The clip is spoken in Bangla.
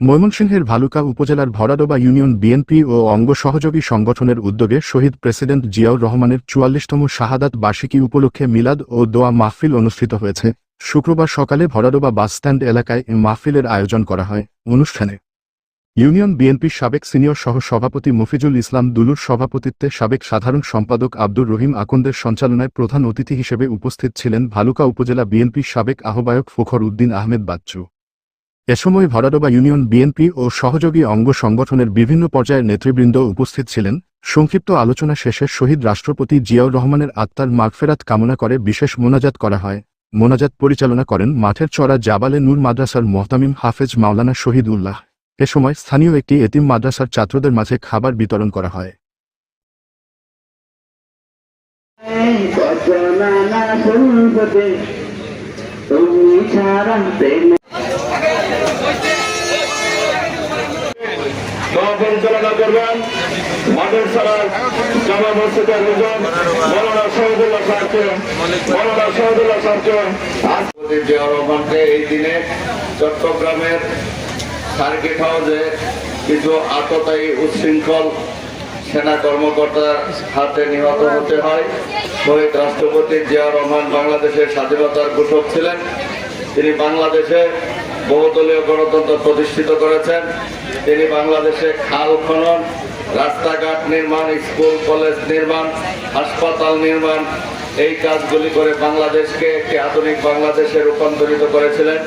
ময়মনসিংহের ভালুকা উপজেলার ভরাডোবা ইউনিয়ন বিএনপি ও অঙ্গ সহযোগী সংগঠনের উদ্যোগে শহীদ প্রেসিডেন্ট জিয়াউর রহমানের চুয়াল্লিশতম শাহাদাত বার্ষিকী উপলক্ষে মিলাদ ও দোয়া মাহফিল অনুষ্ঠিত হয়েছে। শুক্রবার সকালে ভরাডোবা বাসস্ট্যান্ড এলাকায় মাহফিলের আয়োজন করা হয় অনুষ্ঠানে। ইউনিয়ন বিএনপির সাবেক সিনিয়র সহ সভাপতি মফিজুল ইসলাম দুলুর সভাপতিত্বে সাবেক সাধারণ সম্পাদক আব্দুর রহিম আকন্দের সঞ্চালনায় প্রধান অতিথি হিসেবে উপস্থিত ছিলেন ভালুকা উপজেলা বিএনপির সাবেক আহ্বায়ক ফখর উদ্দিন আহমেদ বাচ্চু। এ সময় ভরাডোবা ইউনিয়ন বিএনপি ও সহযোগী অঙ্গ সংগঠনের বিভিন্ন পর্যায়ের নেতৃবৃন্দ উপস্থিত ছিলেন। সংক্ষিপ্ত আলোচনা শেষে শহীদ রাষ্ট্রপতি জিয়াউর রহমানের আত্মার মাগফেরাত কামনা করে বিশেষ মোনাজাত করা হয়। মোনাজাত পরিচালনা করেন মাঠের চড়া জাবালে নূর মাদ্রাসার মোহতামিম হাফেজ মাওলানা শহীদ উল্লাহ এ সময় স্থানীয় একটি এতিম মাদ্রাসার ছাত্রদের মাঝে খাবার বিতরণ করা হয়। ছাড়া পরিচালনা করবেন। জামা মসজিদের শহীদুল্লাহ শহীদুল্লাহ উচ্ছৃঙ্খল সেনা কর্মকর্তার হাতে নিহত হতে হয়। শহীদ রাষ্ট্রপতি জিয়াউর রহমান বাংলাদেশের স্বাধীনতার ঘোষক ছিলেন। তিনি বাংলাদেশে বহুদলীয় গণতন্ত্র প্রতিষ্ঠিত করেছেন। তিনি বাংলাদেশে খাল খনন, রাস্তাঘাট নির্মাণ, স্কুল, কলেজ নির্মাণ, হাসপাতাল নির্মাণ, এই কাজগুলি করে বাংলাদেশকে একটি আধুনিক বাংলাদেশে রূপান্তরিত করেছিলেন।